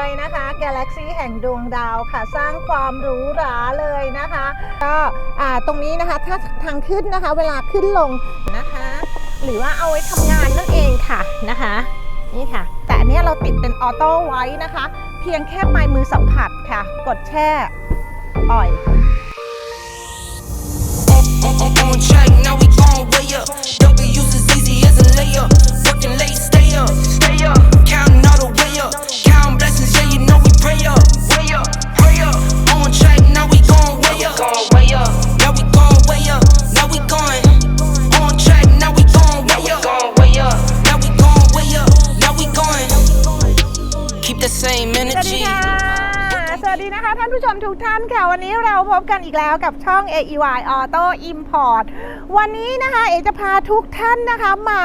เลยนะคะ Galaxy แห่งดวงดาวค่ะ สร้างความหรูหราเลยนะคะ ก็อ่าตรงนี้นะคะถ้าทางขึ้นนะคะ เวลาขึ้นลงนะคะ หรือว่าเอาไว้ทำงานนั่นเองค่ะนะคะนี่ค่ะ แต่อันเนี้ยเราติดเป็นออโต้ไว้นะคะ เพียงแค่ปลายมือสัมผัสค่ะ กดแช่ปล่อย วัสดีค่ะ สวัสดีนะคะท่านผู้ชมทุกท่านค่ะ วันนี้เราพบกันอีกแล้วกับช่อง AEY Auto Import วันนี้นะคะเอจะพาทุกท่านนะคะมา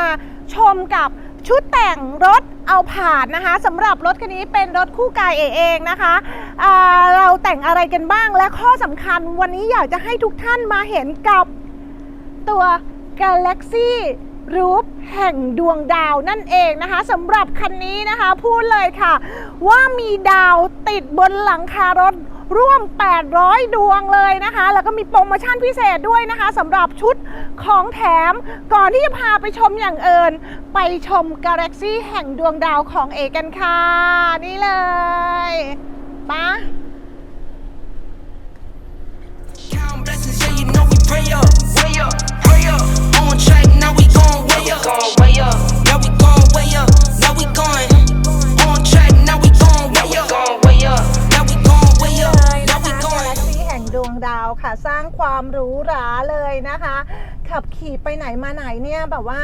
ชมกับชุดแต่งรถเอาผ่านนะคะสำหรับรถคันนี้เป็นรถคู่กายเอเองนะคะอ่าเราแต่งอะไรกันบ้างและข้อสำคัญวันนี้อยากจะให้ทุกท่านมาเห็นกับตัว Galaxy Roof แห่งดวงดาวนั่นเองนะคะสำหรับคันนี้นะคะพูดเลยค่ะ ว่ามีดาวติดบนหลังคารถร่วม 800 ดวงเลยนะคะ แล้วก็มีโปรโมชั่นพิเศษด้วยนะคะสำหรับชุดของแถม ก่อนที่จะพาไปชมอย่างเอิญไปชม Galaxy แห่งดวงดาวของเอกันค่ะ นี่เลยปะ ดาวค่ะ สร้างความหรูหราเลยนะคะ ขับขี่ไปไหนมาไหนเนี่ยแบบว่า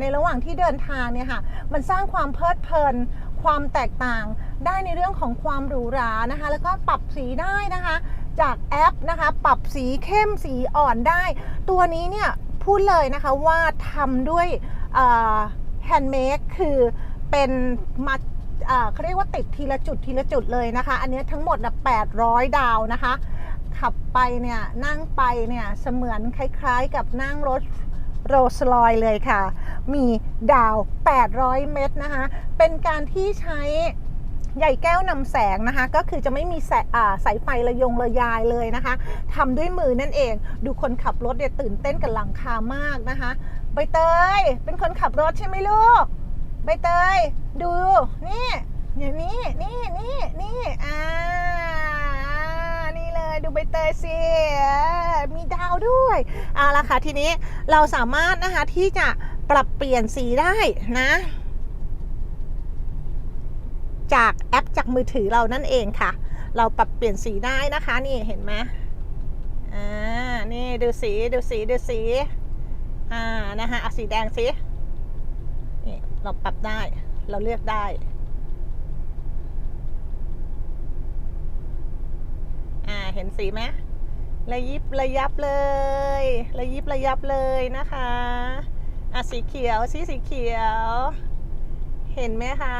ในระหว่างที่เดินทางเนี่ยค่ะ มันสร้างความเพลิดเพลินความแตกต่างได้ในเรื่องของความหรูหรานะคะ แล้วก็ปรับสีได้นะคะ จากแอปนะคะ ปรับสีเข้มสีอ่อนได้ ตัวนี้เนี่ยพูดเลยนะคะว่าทำด้วยแฮนด์เมดคือเป็นมาอ่าเขาเรียกว่าติดทีละจุดทีละจุดเลยนะคะ อันนี้ทั้งหมดนะ800 ดาวนะคะ ขับไปเนี่ยนั่งไปเนี่ยเสมือนคล้ายๆกับนั่งรถโรลส์รอยเลยค่ะ มีดาว 800 เมตรนะคะ เป็นการที่ใช้ใหญ่แก้วนำแสงนะคะ ก็คือจะไม่มีแสอ่าสายไฟระยงระยายเลยนะคะทำด้วยมือนั่นเอง ดูคนขับรถเนี่ยตื่นเต้นกับหลังคามากนะคะใบเตย เป็นคนขับรถใช่ไหมลูกใบเตย ดู นี่อย่างนี้นี่นี่นี่อ่า ยดูใบเตยสิมีดาวด้วยเอาละค่ะทีนี้เราสามารถนะคะที่จะปรับเปลี่ยนสีได้นะ จากแอปจากมือถือเรานั่นเองค่ะ เราปรับเปลี่ยนสีได้นะคะนี่เห็นไหมอ่านี่ดูสีดูสีดูสีอ่านะคะเอาสีแดงสินี่เราปรับได้เราเลือกได้ อ่าเห็นสีไหมระยิบระยับเลยระยิบระยับเลยนะคะอะสีเขียวสีสีเขียว เห็นไหมคะ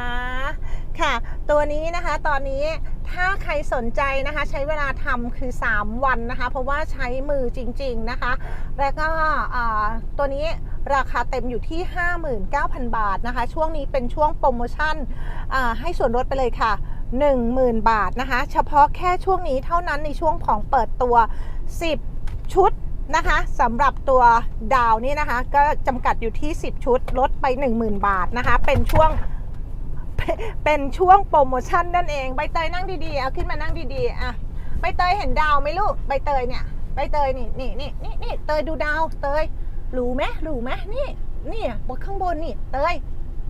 ค่ะ ตัวนี้นะคะตอนนี้ถ้าใครสนใจนะคะ ใช้เวลาทำคือ 3 วันนะคะ เพราะว่าใช้มือจริง ๆนะคะ แล้วก็อ่าตัวนี้ราคาเต็มอยู่ที่ 59,000 บาทนะคะ ช่วงนี้เป็นช่วงโปรโมชั่นอ่าให้ส่วนลดไปเลยค่ะ 10,000 บาทนะคะ เฉพาะแค่ช่วงนี้เท่านั้นในช่วงของเปิดตัว 10 ชุดนะคะสำหรับตัวดาวนี่นะคะ ก็จำกัดอยู่ที่ 10 ชุดลดไป 10,000 บาทนะคะ เป็นช่วงเป็นเป็นช่วงโปรโมชั่นนั่นเอง ใบเตยนั่งดีๆ เอาขึ้นมานั่งดีๆ อะ ใบเตยเห็นดาวไหมลูก ใบเตยเนี่ย ใบเตยนี่นี่นี่นี่นี่เตยดูดาว เตยรู้ไหมรู้ไหมนี่ นี่บนข้างบนนี่ เตย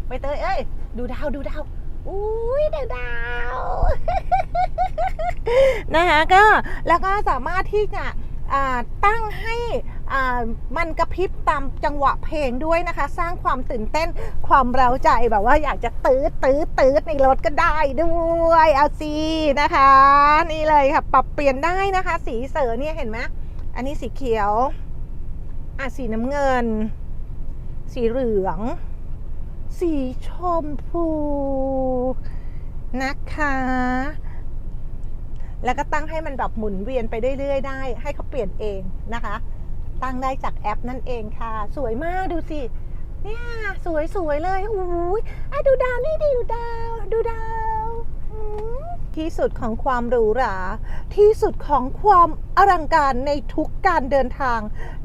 ใบเตยเอ้ย ดูดาว ดูดาว อุ้ยดาวดาวนะคะก็แล้วก็สามารถที่จะตั้งให้มันกระพริบตามจังหวะเพลงด้วยนะคะ สร้างความตื่นเต้นความเร้าใจแบบว่าอยากจะตื้อตื้อตื้อในรถก็ได้ด้วยเอาซีนะคะ นี่เลยค่ะ ปรับเปลี่ยนได้นะคะ สีเสือเนี่ยเห็นไหมอันนี้สีเขียวอะสีน้ำเงิน สีเหลือง สีชมพูนะคะ แล้วก็ตั้งให้มันแบบหมุนเวียนไปเรื่อยๆได้ ให้เขาเปลี่ยนเองนะคะ ตั้งได้จากแอปนั่นเองค่ะ สวยมากดูสิ เนี่ย สวยๆเลยโอ้ยอะดูดาวนี่ดิดูดาว ดูดาวที่สุดของความหรูหรา ที่สุดของความอลังการในทุกการเดินทาง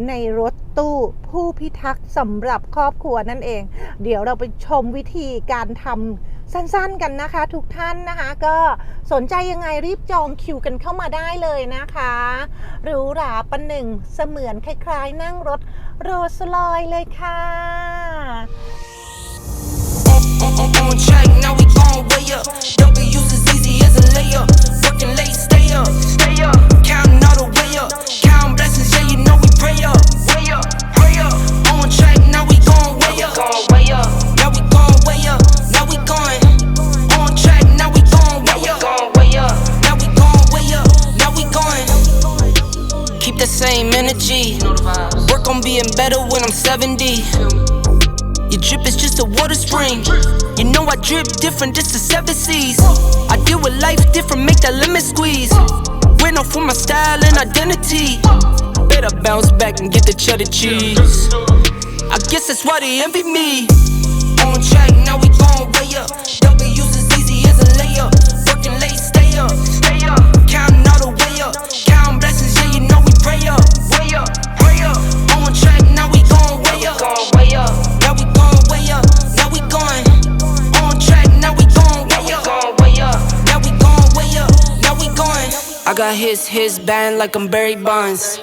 ในรถ ตู้ผู้พิทักษ์สำหรับครอบครัวนั่นเอง เดี๋ยวเราไปชมวิธีการทำสั้นๆกันนะคะ ทุกท่านนะคะ ก็สนใจยังไงรีบจองคิวกันเข้ามาได้เลยนะคะหรูหราประหนึ่งเสมือนคล้ายๆ นั่งรถโรลส์รอยเลยค่ะ on, track, now we gon' way up. W's as easy as a layup. Working late, stay up, stay up. Counting all the way up. Counting blessings, yeah, you know we pray up, now we gon' way up. Now we gon' way up, now we going. On track, now we gon' way up. Now we gon' way up, now we going. Keep the same energy. Work on being better when I'm 70. Your drip is just a water spring. You know I drip different, this the seven seas. I deal with life different, make that lemon squeeze. Went off for my style and identity. Better bounce back and get the cheddar cheese. Guess that's why they envy me. On track, now we gon' way up. W's as easy as a layup. Working late, stay up, stay up. Counting all the way up. Counting blessings, yeah, you know we pray up, way up, pray up. On track, now we gon' way up. Now we gon' way up, now we going. On track, now we gon' way up, way up. Now we gon' way up, now we going. I got his, his band like I'm Barry Bonds.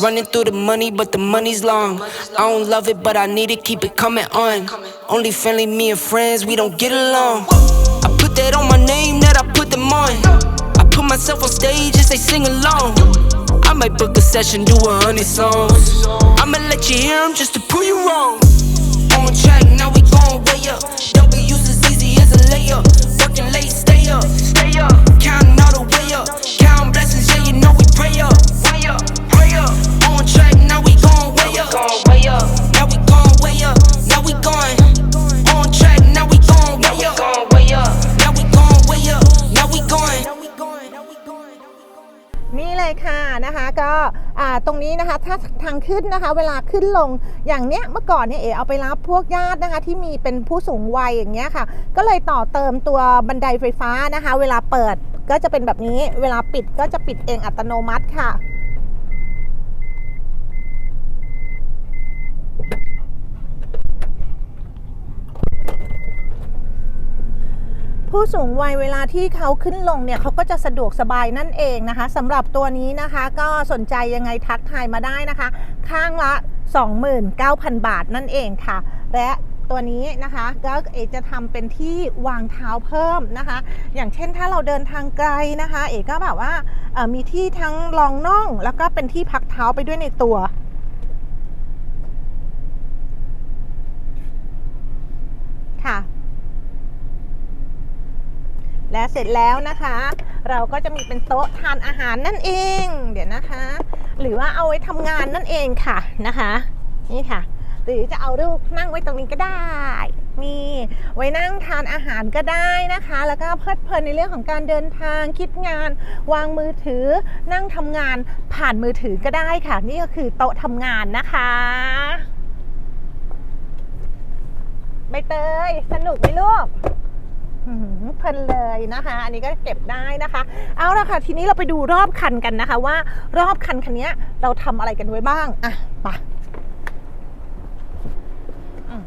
Running through the money, but the money's long. I don't love it, but I need it, keep it coming on. Only friendly, me and friends, we don't get along. I put that on my name, that I put them on. I put myself on stage as they sing along. I might book a session, do a hundred songs. I'ma let you hear them just to prove you wrong. นี่เลยค่ะนะคะก็ตรงนี้นะคะถ้าทางขึ้นนะคะเวลาขึ้นลงอย่างเนี้ยเมื่อก่อนเนี่ยเอ๋เอาไปรับพวกญาตินะคะที่มีเป็นผู้สูงวัยอย่างเงี้ยค่ะ ก็เลยต่อเติมตัวบันไดไฟฟ้านะคะ เวลาเปิดก็จะเป็นแบบนี้เวลาปิดก็จะปิดเองอัตโนมัติค่ะ ผู้สูงวัยเวลาที่เขาขึ้นลงเนี่ยเขาก็จะสะดวกสบายนั่นเองนะคะสำหรับตัวนี้นะคะก็สนใจยังไงทักทายมาได้นะคะ ข้างละ 29,000 บาทนั่นเองค่ะ และตัวนี้นะคะก็เอจะทำเป็นที่วางเท้าเพิ่มนะคะ อย่างเช่นถ้าเราเดินทางไกลนะคะ เอกก็แบบว่ามีที่ทั้งรองน่อง แล้วก็เป็นที่พักเท้าไปด้วยในตัว ค่ะ และเสร็จแล้วนะคะ เราก็จะมีเป็นโต๊ะทานอาหารนั่นเอง เดี๋ยวนะคะ หรือว่าเอาไว้ทำงานนั่นเองค่ะนะคะ นี่ค่ะ หรือจะเอาลูกนั่งไว้ตรงนี้ก็ได้นี่ไว้นั่งทานอาหารก็ได้นะคะ แล้วก็เพลิดเพลินในเรื่องของการเดินทางคิดงาน วางมือถือ นั่งทำงานผ่านมือถือก็ได้ค่ะ นี่ก็คือโต๊ะทำงานนะคะใบเตยสนุกไหมลูก เพลินเลยนะคะ อันนี้ก็เก็บได้นะคะ เอาละค่ะ ทีนี้เราไปดูรอบคันกันนะคะ ว่ารอบคันคันนี้เราทำอะไรกันไว้บ้าง อะไปอืม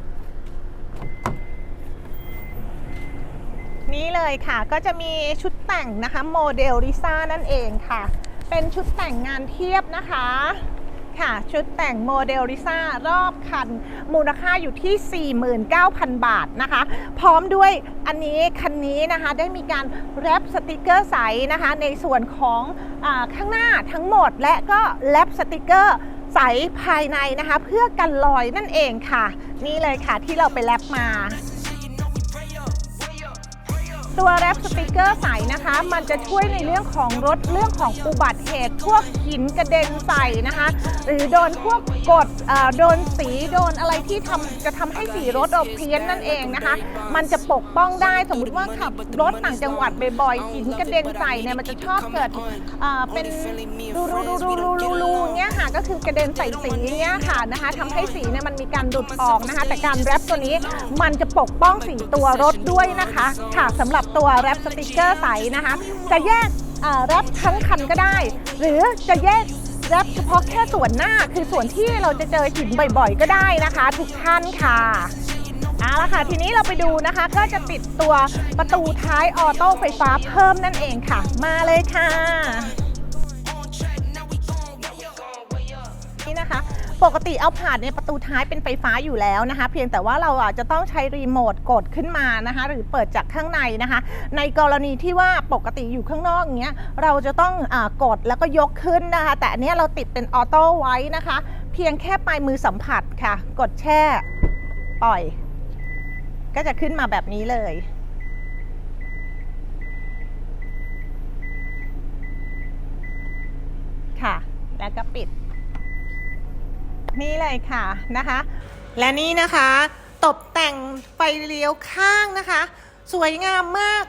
นี่เลยค่ะก็จะมีชุดแต่งนะคะโมเดลลิซ่านั่นเองค่ะ เป็นชุดแต่งงานเทียบนะคะ ค่ะชุดแต่งโมเดลลิซ่ารอบคัน มูลค่าอยู่ที่ 49,000 บาทนะคะ พร้อมด้วยอันนี้คันนี้นะคะได้มีการแรปสติกเกอร์ใสนะคะในส่วนของอข้างหน้าทั้งหมดและก็แรปสติกเกอร์ใสภายในนะคะ เพื่อกันรอยนั่นเองค่ะ นี่เลยค่ะที่เราไปแรปมา ตัวแรปสติกเกอร์ใสนะคะ มันจะช่วยในเรื่องของรถเรื่องของอุบัติเหตุพวกหินกระเด็นใส่นะคะ หรือโดนพวกกดโดนสีโดนอะไรที่ทำจะทำให้สีรถออกเพี้ยนนั่นเองนะคะ มันจะปกป้องได้สมมุติว่าขับรถต่างจังหวัดบ่อยๆหินกระเด็นใส่เนี่ยมันจะชอบเกิดเป็นรูรูรูรูรูรูรูเงี้ยค่ะก็คือกระเด็นใส่สีเงี้ยค่ะนะคะทำให้สีเนี่ยมันมีการหลุดออกนะคะ แต่การแรปตัวนี้มันจะปกป้องสีตัวรถด้วยนะคะค่ะสำหรับตัวแรปสติกเกอร์ใสนะคะ จะแยกแรปทั้งคันก็ได้ หรือจะแยกแรปเฉพาะแค่ส่วนหน้าคือส่วนที่เราจะเจอหินบ่อยๆ ก็ได้นะคะ ทุกท่านค่ะเอาละค่ะทีนี้เราไปดูนะคะ ก็จะติดตัวประตูท้ายออโต้ไฟฟ้าเพิ่มนั่นเองค่ะ มาเลยค่ะนี่นะคะ ปกติเอาผ่านเนี่ยประตูท้ายเป็นไฟฟ้าอยู่แล้วนะคะ เพียงแต่ว่าเราอะจะต้องใช้รีโมทกดขึ้นมานะคะ หรือเปิดจากข้างในนะคะ ในกรณีที่ว่าปกติอยู่ข้างนอกอย่างเงี้ยเราจะต้องอกดแล้วก็ยกขึ้นนะคะ แต่อันนี้เราติดเป็นออโต้ไว้นะคะ เพียงแค่ปลายมือสัมผัสค่ะ กดแช่ปล่อย ก็จะขึ้นมาแบบนี้เลยค่ะ แล้วก็ปิด นี่เลยค่ะนะคะ และนี่นะคะตกแต่งไฟเลี้ยวข้างนะคะ สวยงามมาก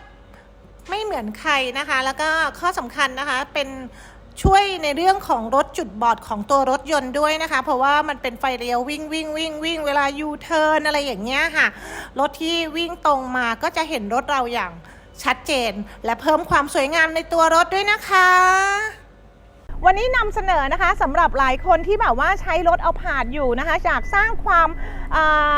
ไม่เหมือนใครนะคะ แล้วก็ข้อสำคัญนะคะเป็นช่วยในเรื่องของรถจุดบอดของตัวรถยนต์ด้วยนะคะ เพราะว่ามันเป็นไฟเลี้ยววิ่งวิ่งวิ่งวิ่งเวลายูเทิร์นอะไรอย่างเงี้ยค่ะ รถที่วิ่งตรงมาก็จะเห็นรถเราอย่างชัดเจน และเพิ่มความสวยงามในตัวรถด้วยนะคะ วันนี้นำเสนอนะคะสำหรับหลายคนที่แบบว่าใช้รถเอาผ่านอยู่นะคะอยากสร้างความ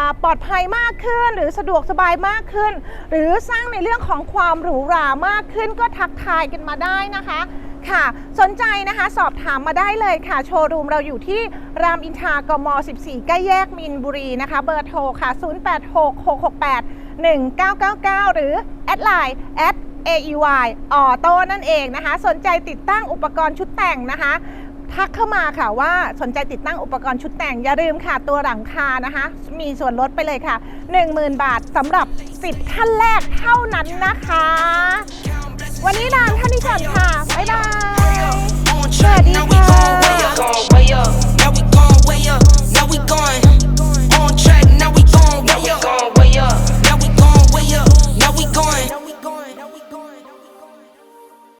าปลอดภัยมากขึ้น หรือสะดวกสบายมากขึ้น หรือสร้างในเรื่องของความหรูหรามากขึ้นก็ทักทายกันมาได้นะคะค่ะ สนใจนะคะสอบถามมาได้เลยค่ะ โชว์รูมเราอยู่ที่รามอินทรากม 14 ใกล้แยกมินบุรีนะคะ เบอร์โทรค่ะ 086668 1999 หรือ แอดไลน์ at AEY ออโต้นั่นเองนะคะ สนใจติดตั้งอุปกรณ์ชุดแต่งนะคะทักเข้ามาค่ะว่าสนใจติดตั้งอุปกรณ์ชุดแต่งอย่าลืมค่ะ ตัวหลังคานะคะ มีส่วนลดไปเลยค่ะ 10,000 บาทสำหรับ10ท่านแรกเท่านั้นนะคะ วันนี้นางท่านนี้ก่อนค่ะ บ๊ายบาย สวัสดีค่ะ